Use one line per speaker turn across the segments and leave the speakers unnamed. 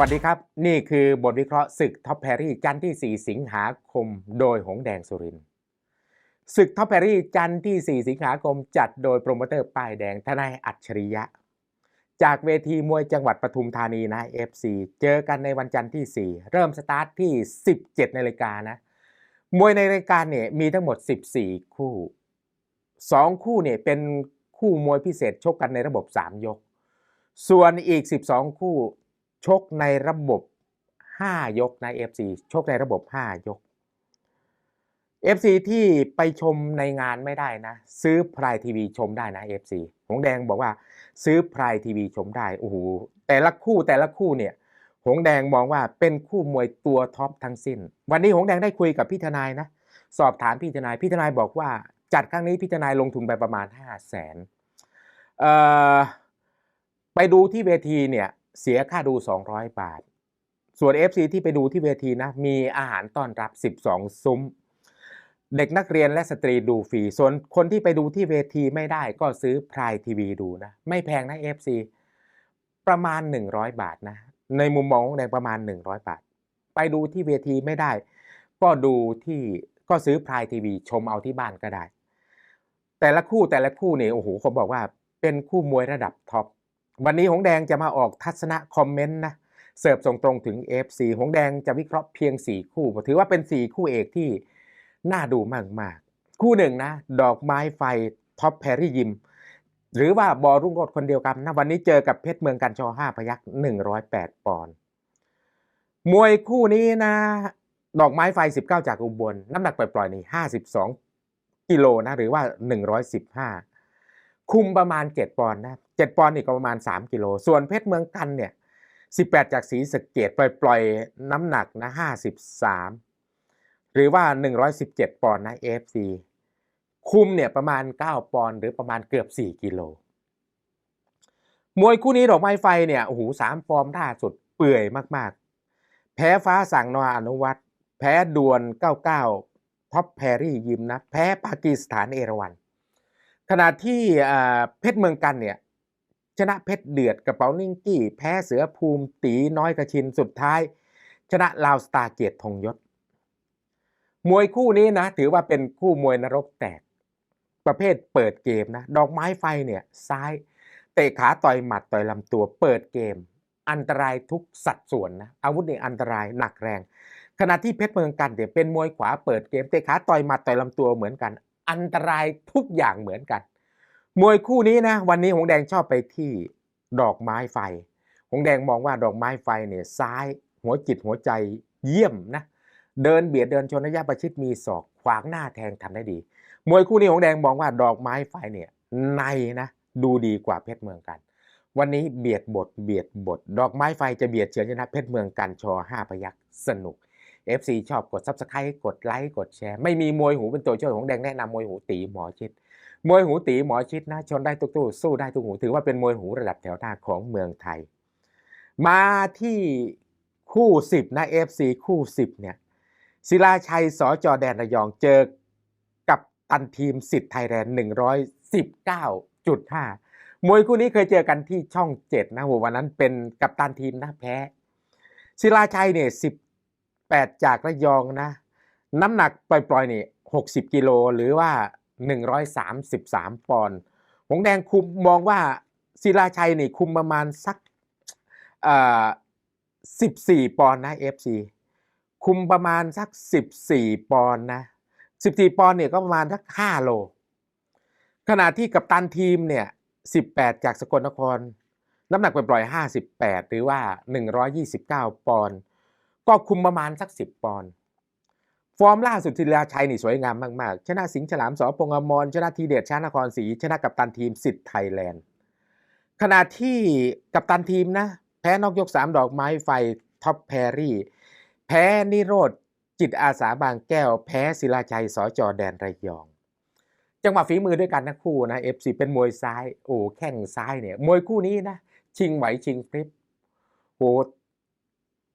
วัสดีครับ นี่คือบทวิเคราะห์ศึกท็อปแพรี่จันทร์ที่ 4 สิงหาคม โดยหงแดงสุรินศึกท็อปแพรรี่จันทร์ที่ 4 สิงหาคม จัดโดยโปรโมเตอร์ป้ายแดงทนายอัจฉริยะ จากเวทีมวยจังหวัดปทุมธานีนะ FC เจอกันในวันจันทร์ที่ 4 เริ่มสตาร์ทที่ 17นาฬิกานะ มวยในรายการเนี่ยมีทั้งหมด 14 คู่ 2 คู่เนี่ยเป็นคู่มวยพิเศษชกกันในระบบ 3 ยก ส่วนอีก 12 คู่ ชกในระบบ 5 ยกนะ FC ชกในระบบ 5 ยก FC ที่ไปชมในงานไม่ได้นะ ซื้อพรายทีวีชมได้นะ FC หงแดงบอกว่าซื้อพรายทีวีชมได้โอ้โหแต่ละคู่แต่ละคู่เนี่ย หงแดงมองว่าเป็นคู่มวยตัวท็อปทั้งสิ้น วันนี้หงแดงได้คุยกับพี่ทนายนะ สอบถามพี่ทนายพี่ทนายบอกว่าจัดครั้งนี้พี่ทนายลงทุนไปประมาณ 5 0 0แสนเอ่อไปดูที่เวทีเนี่ย เสียค่าดู 200 บาท ส่วน FC ที่ไปดูที่เวทีนะ มีอาหารต้อนรับ 12 ซุ้ม เด็กนักเรียนและสตรีดูฟรี ส่วนคนที่ไปดูที่เวทีไม่ได้ก็ซื้อพรายทีวีดูนะ ไม่แพงนะ FC ประมาณ 100 บาทนะ ในมุมมองของแดงประมาณ 100 บาท ไปดูที่เวทีไม่ได้ ก็ดูที่ก็ซื้อพรายทีวีชมเอาที่บ้านก็ได้ แต่ละคู่แต่ละคู่เนี่ยโอ้โหเขาบอกว่าเป็นคู่มวยระดับท็อป วันนี้หงแดงจะมาออกทัศนะคอมเมนต์นะเสิร์ฟส่งตรงถึง FC หงแดงจะวิเคราะห์เพียง 4 คู่ ถือว่าเป็น 4 คู่เอกที่น่าดูมากๆ คู่หนึ่งนะ ดอกไม้ไฟท็อปแพรรี่ยิม หรือว่าบอรุ่งโรดคนเดียวกันนะ วันนี้เจอกับเพชรเมืองกันชอ5พยัก108 ปอนด์มวยคู่นี้นะ ดอกไม้ไฟ 19 จากอุบลน้ำหนักปล่อยๆนี่52 กิโลนะ หรือว่า 115 คุมประมาณ 7 ปอนด์นะ 7ปอนด์นี่ก็ประมาณ 3 กิโล ส่วนเพชรเมืองกันเนี่ย 18 จากสีสะเกตปล่อยปล่อยน้ำหนักนะ53 หรือว่า 117 ปอนด์นะ AFC คุมเนี่ยประมาณ 9 ปอนด์หรือประมาณเกือบ 4 กิโล มวยคู่นี้ดอกไม้ไฟเนี่ยโอ้โหสามฟอร์มล่าสุดเปื่อยมากๆ แพ้ฟ้าสั่งนออนุวัตรแพ้ดวน 99 ท็อปแพรี่ยิมนะ แพ้ปากีสถานเอราวันขณะที่เพชรเมืองกันเนี่ย ชนะเพชรเดือดกระเป๋านิ่งกี้ แพ้เสือภูมิตีน้อยกระชินสุดท้าย ชนะลาวสตาร์เกียรติธงยศ มวยคู่นี้นะ ถือว่าเป็นคู่มวยนรกแตก ประเภทเปิดเกมนะ ดอกไม้ไฟเนี่ยซ้ายเตะขาต่อยหมัดต่อยลำตัวเปิดเกม อันตรายทุกสัดส่วนนะอาวุธนี่อันตรายหนักแรง ขณะที่เพชรเมืองกันเนี่ยเป็นมวยขวาเปิดเกมเตะขาต่อยหมัดต่อยลำตัวเหมือนกัน อันตรายทุกอย่างเหมือนกัน มวยคู่นี้นะ วันนี้หงแดงชอบไปที่ดอกไม้ไฟ หงแดงมองว่าดอกไม้ไฟเนี่ยซ้ายหัวจิตหัวใจเยี่ยมนะ เดินเบียดเดินชนระยะประชิดมีศอกขวางหน้าแทงทำได้ดี มวยคู่นี้หงแดงมองว่าดอกไม้ไฟเนี่ยในนะดูดีกว่าเพชรเมืองกัน วันนี้เบียดบทเบียดบท ดอกไม้ไฟจะเบียดเฉือนชนะเพชรเมืองกันชอ5พยักสนุก FC ชอบกด Subscribe กดไลค์กดแชร์ ไม่มีมวยหูเป็นตัวช่วยของแดงแนะนำมวยหูตีหมอชิด มวยหูตีหมอชิดนะชนได้ทุกตู้สู้ได้ทุกหูถือว่าเป็นมวยหูระดับแถวหน้าของเมืองไทย มาที่คู่10นะ FC คู่10เนี่ยศิลาชัยสอจอแดนระยองเจอกับตันทีมสิทธิ์ไทยแลนด์119.5มวยคู่นี้เคยเจอกันที่ช่อง7นะโหวันนั้นเป็นกับตันทีมนะแพ้ศิลาชัยเนี่ย18จากระยองนะ น้ำหนักปล่อยๆนี่60กิโลหรือว่า 133 ปอนด์หงแดงคุมมองว่าศิลาชัยนี่คุมประมาณสักเอ่อ14ปอนด์นะ FC คุมประมาณสัก14ปอนด์นะ14ปอนด์เนี่ยก็ประมาณสัก5โล ขณะที่กัปตันทีมเนี่ย18จากสกลนคร น้ำหนักปล่อยๆ58หรือว่า129ปอนด์ก็คุมประมาณสัก10ปอนด์ ฟอร์มล่าสุดศิลาชัยนี่สวยงามมาก ๆ ชนะสิงห์ฉลามสอพงอมรชนะทีเด็ดชานครศรีชนะกับตันทีมสิทธิ์ไทยแลนด์ขณะที่กับตันทีมนะแพ้นอกยก 3 ดอกไม้ไฟท็อปแพรรี่ แพ้นิโรธจิตอาสาบางแก้ว แพ้ศิลาชัยสอจอแดนระยอง จังหวะฝีมือด้วยกันนะคู่นะเอฟซีเป็นมวยซ้ายโอ้แข้งซ้ายเนี่ยมวยคู่นี้นะชิงไหวชิงพริบโอ้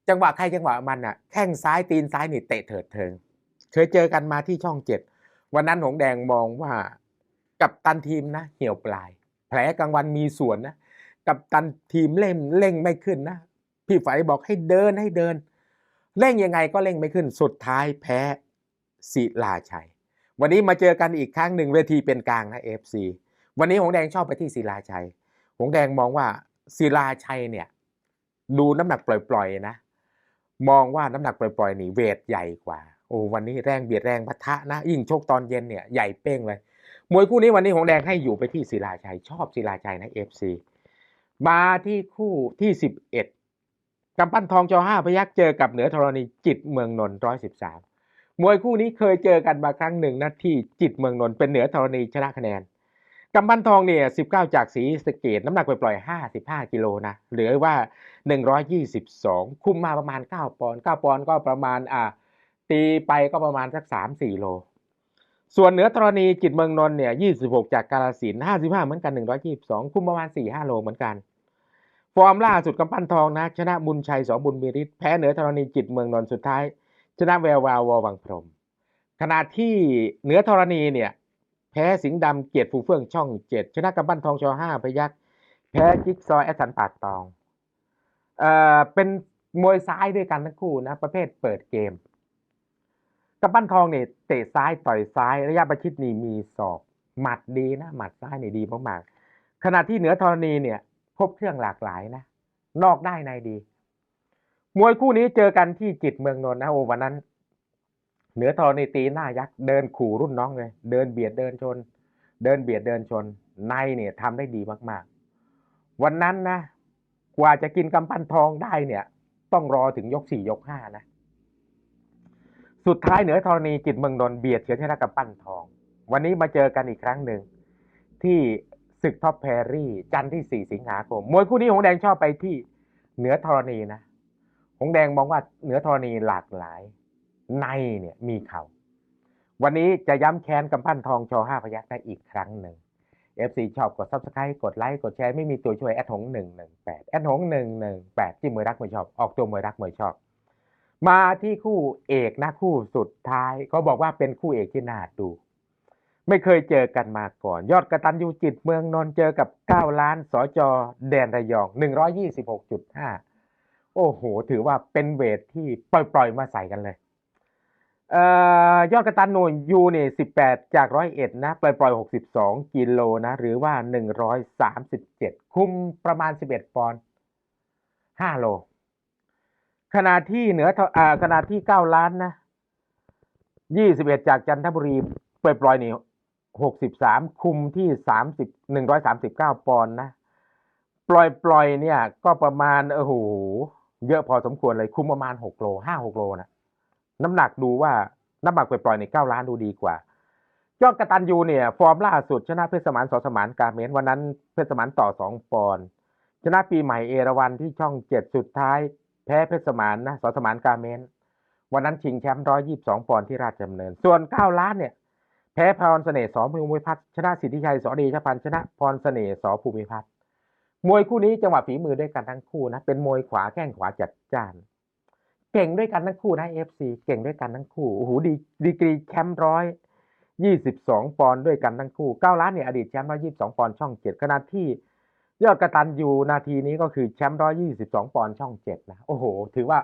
จังหวะใครจังหวะมันอะแข้งซ้ายตีนซ้ายนี่เตะเถิดเทิง เคยเจอกันมาที่ช่องเจ็ดวันนั้นหงแดงมองว่ากับตันทีมนะเหี่ยวปลาย แผลกลางวันมีส่วนนะกับตันทีมเล่มเล่งไม่ขึ้นนะพี่ไฝบอกให้เดินให้เดินเร่งยังไงก็เร่งไม่ขึ้นสุดท้ายแพ้ศิลาชัย วันนี้มาเจอกันอีกครั้งหนึ่งเวทีเป็นกลางนะเอฟซีวันนี้หงแดงชอบไปที่ศิลาชัย หงแดงมองว่าศิลาชัยเนี่ยดูน้ำหนักปล่อยๆนะ มองว่าน้ำหนักปล่อยๆนี่เวทใหญ่กว่า โอ้วันนี้แรงเบียดแรงปะทะนะ ยิ่งชกตอนเย็นเนี่ยใหญ่เป้งเลย มวยคู่นี้วันนี้หงแดงให้อยู่ไปที่ศิลาชัย ชอบศิลาชัยนะเอฟซีมาที่คู่ที่สิบเอ็ดกำปั้นทองจอห้าพยักเจอกับเหนือธรณีจิตเมืองนนท์ร้อยสิบสามมวยคู่นี้เคยเจอกันมาครั้งหนึ่งนะที่จิตเมืองนนท์เป็นเหนือธรณีชนะคะแนนกำปั้นทองเนี่ยสิบเก้าจากสีสเกตน้ำหนักปล่อยห้าสิบห้ากิโลนะเหลือว่าหนึ่งร้อยยี่สิบสองคุมมาประมาณเก้าปอนด์เก้าปอนด์ก็ประมาณอ่า ตีไปก็ประมาณสักสามสี่โล ส่วนเหนือธรณีจิตเมืองนนท์เนี่ย26จากกาลสินธุ์55เหมือนกัน122คุมประมาณ4-5โลเหมือนกัน ฟอร์มล่าสุดกำปั้นทองนะ ชนะบุญชัยสองบุญมีฤทธิ์แพ้เหนือธรณีจิตเมืองนนท์สุดท้าย ชนะแวววาวววังพรหมขณะที่เหนือธรณีเนี่ยแพ้สิงห์ดำเกียรติฟูเฟื่องช่องเจ็ดชนะกำปั้นทองชอห้าพยักแพ้จิ๊กซอว์แอสสันปาดตอง เอ่อ เป็นมวยซ้ายด้วยกันทั้งคู่นะ ประเภทเปิดเกม กำปั้นทองเนี่ยเตะซ้ายต่อยซ้ายระยะประชิดนี่มีศอก หมัดดีนะ หมัดซ้ายนี่ดีมากๆขณะที่เหนือธรณีเนี่ยครบเครื่องหลากหลายนะ นอกได้ในดี มวยคู่นี้เจอกันที่จิตเมืองนนท์นะโอ้วันนั้น เหนือธรณีตีหน้ายักษ์เดินขู่รุ่นน้องเลย เดินเบียดเดินชน เดินเบียดเดินชน ในเนี่ยทำได้ดีมากๆ วันนั้นนะกว่าจะกินกำปั้นทองได้เนี่ย ต้องรอถึงยกสี่ยกห้านะ สุดท้ายเหนือธรณีจิตเมืองนนท์เบียดเฉือนชนะกับปั้นทอง วันนี้มาเจอกันอีกครั้งหนึ่งที่ศึกท็อปแพรรี่ จันทร์ที่ 4 สิงหาคม มวยคู่นี้หงแดงชอบไปที่เหนือธรณีนะ หงแดงมองว่าเหนือธรณีหลากหลาย ในเนี่ยมีเขาวันนี้จะย้ำแค้นกำปั้นทองชอห้าพยักได้อีกครั้งหนึ่ง FC ชอบกด subscribe กดไลค์กดแชร์ไม่มีตัวช่วยแอดหงหนึ่งหนึ่งแปดแอดหงหนึ่งหนึ่งแปดที่มวยรักมวยชอบ ออกตัวมวยรักมวยชอบ มาที่คู่เอกนะคู่สุดท้ายเขาบอกว่าเป็นคู่เอกที่น่าดู ไม่เคยเจอกันมาก่อน ยอดกระตันยูจิตเมืองนนเจอกับ 9 ล้านสจแดนระยอง 126.5 โอ้โห ถือว่าเป็นเวทที่ปล่อยๆมาใส่กันเลยเอ่อยอดกระตันนูนยูเนี่ย18 จาก 101 นะปล่อยๆ62 กิโลนะ หรือว่า 137 คุมประมาณ 11 ปอนด์5โล ขณะที่เหนืออ่าขณะที่9ล้านนะ21จากจันทบุรีปล่อยปล่อยๆนี่63คุมที่30 139ปอนด์นะ ปล่อยปล่อยเนี่ย ก็ประมาณโอ้โหเยอะพอสมควรเลย คุมประมาณ6โล5 6โลนะน้ำหนักดูว่าน้ำหนักปล่อยๆใน9ล้านดูดีกว่ายอดกระตันยูเนี่ย ฟอร์มล่าสุด ชนะเพชรสมานสอสมานกาเมนวันนั้นเพชรสมานต่อ2ปอนด์ชนะปีใหม่เอราวันที่ช่องเจ็ดสุดท้าย แพ้เพชรสมานนะสอสมานกาเมน วันนั้นชิงแชมป์122ปอนด์ที่ราชดำเนิน ส่วน9ล้านเนี่ยแพ้พรเสน่ห์สอภูมิพัฒน์ชนะสิทธิชัยสอเดชพันชนะพรเสน่ห์สอภูมิพัฒน์มวยคู่นี้จังหวะฝีมือด้วยกันทั้งคู่นะเป็นมวยขวาแข้งขวาจัดจ้าน เก่งด้วยกันทั้งคู่นะเอฟซีเก่งด้วยกันทั้งคู่โอ้โหดีดีกรีแชมป์ร้อยยี่สิบสองปอนด์ด้วยกันทั้งคู่เก้าล้านเนี่ยอดีตแชมป์ร้อยยี่สิบสองปอนด์ช่องเจ็ดขณะที่ ยอดกระตันยูนาทีนี้ก็คือแชมป์ร้อยยี่สิบสองปอนด์ช่องเจ็ดนะโอ้โห ถือว่า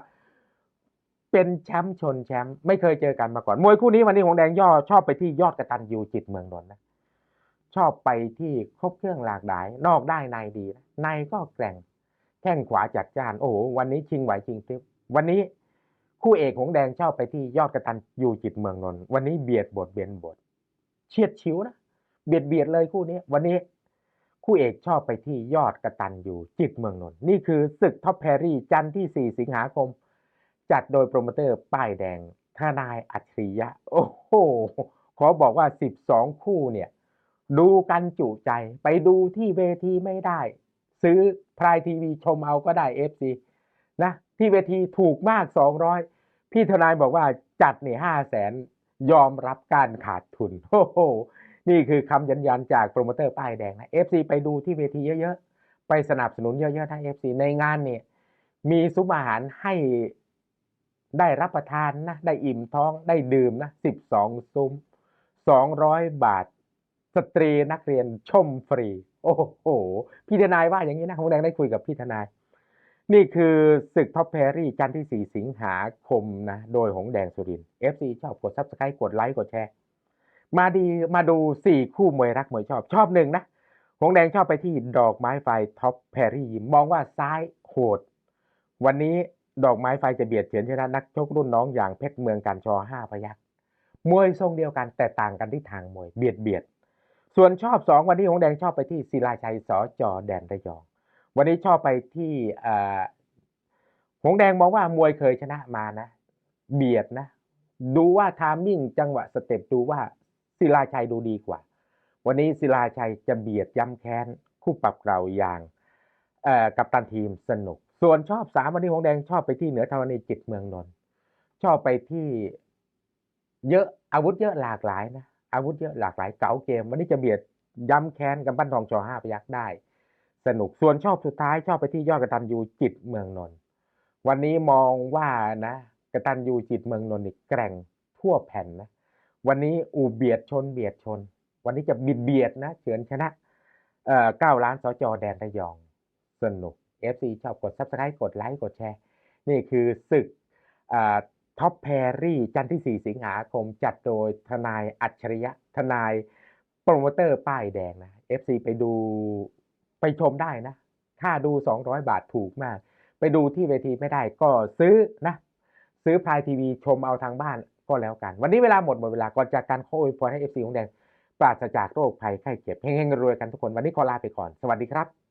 เป็นแชมป์ชนแชมป์ไม่เคยเจอกันมาก่อน มวยคู่นี้วันนี้หงแดงย่อชอบไปที่ยอดกระตันยูจิตเมืองนนท์นะชอบไปที่ครบเครื่องหลากหลาย นอกได้ในดีนะในก็แกร่งแข้งขวาจัดจ้าน โอ้โหวันนี้ชิงไหวชิงพริบวันนี้คู่เอกหงแดงชอบไปที่ยอดกระตันยูจิตเมืองนนท์วันนี้เบียดบทเบียนบทเฉียดชิวนะเบียดเบียดเลยคู่นี้ วันนี้ คู่เอกชอบไปที่ยอดกระตันอยู่จิตเมืองนนท์นี่คือศึกท็อปแพรรี่จันทร์ที่ 4 สิงหาคม จัดโดยโปรโมเตอร์ป้ายแดงทนายอัจฉริยะ โอ้โห ขอบอกว่า 12 คู่เนี่ย ดูกันจุใจไปดูที่เวทีไม่ได้ ซื้อพรายทีวีชมเอาก็ได้ FC นะที่เวทีถูกมาก 200 พี่ทนายบอกว่าจัดเนี่ยห้าแสนยอมรับการขาดทุนโอ้โห นี่คือคำยันยันจากโปรโมเตอร์ป้ายแดงนะ FC ไปดูที่เวทีเยอะๆ ไปสนับสนุนเยอะๆทั้ง FC ในงานเนี่ยมีซุ้มอาหารให้ได้รับประทานนะ ได้อิ่มท้องได้ดื่มนะ12ซุ้ม200บาท สตรีนักเรียนชมฟรี โอ้โห พี่ทนายว่าอย่างนี้นะของแดงได้คุยกับพี่ทนาย นี่คือศึกท็อปแพรรี่จันทร์ที่4สิงหาคมนะ โดยหงแดงสุรินทร์ FC ชอบกด Subscribe กดไลค์กดแชร์ มาดีมาดู4คู่มวยรักมวยชอบชอบหนึ่งนะหงแดงชอบไปที่ดอกไม้ไฟท็อปแพรรี่มองว่าซ้ายโหด วันนี้ดอกไม้ไฟจะเบียดเฉือนชนะนักชกรุ่นน้องอย่างเพชรเมืองการชอห้าพยักมวยทรงเดียวกันแต่ต่างกันที่ทางมวยเบียดเบียด ส่วนชอบสองวันนี้หงแดงชอบไปที่ศิลาชัยสอจอแดนระยอง วันนี้ชอบไปที่อ่อหงแดงมองว่ามวยเคยชนะมานะ เบียดนะ ดูว่าทามมิ่งจังหวะสเต็ปดูว่า ศิลาชัยดูดีกว่า วันนี้ศิลาชัยจะเบียดย้ำแค้น คู่ปรับเราอย่างกับตันทีมสนุก ส่วนชอบสามวันนี้หงแดงชอบไปที่เหนือธรณีจิตเมืองนนท์ชอบไปที่เยอะอาวุธเยอะหลากหลายนะอาวุธเยอะหลากหลายเก๋าเกม วันนี้จะเบียดย้ำแค้นกับบ้านทองจอห้าพยักได้ สนุกส่วนชอบสุดท้ายชอบไปที่ยอดกระตันยูจิตเมืองนนท์วันนี้มองว่านะกระตันยูจิตเมืองนนท์นี่แกร่งทั่วแผ่นนะ วันนี้อูเบียดชนเบียดชน วันนี้จะบิดเบียดนะเฉือนชนะเอ่อเก้าล้านสจแดนระยอง สนุก FC ชอบกด Subscribe กดไลค์กดแชร์ นี่คือศึกท็อปแพรรี่จันทร์ที่ 4 สิงหาคมจัดโดยทนายอัจฉริยะทนายโปรโมเตอร์ป้ายแดงนะ FC ไปดูไปชมได้นะ ค่าดู 200 บาทถูกมาก ไปดูที่เวทีไม่ได้ก็ซื้อนะ ซื้อพายทีวีชมเอาทางบ้าน ก็แล้วกัน วันนี้เวลาหมดหมดเวลาก่อนจากการขออวยพรให้ FC ของแดงปราศจากโรคภัยไข้เจ็บเฮงๆรวยกันทุกคนวันนี้ขอลาไปก่อนสวัสดีครับ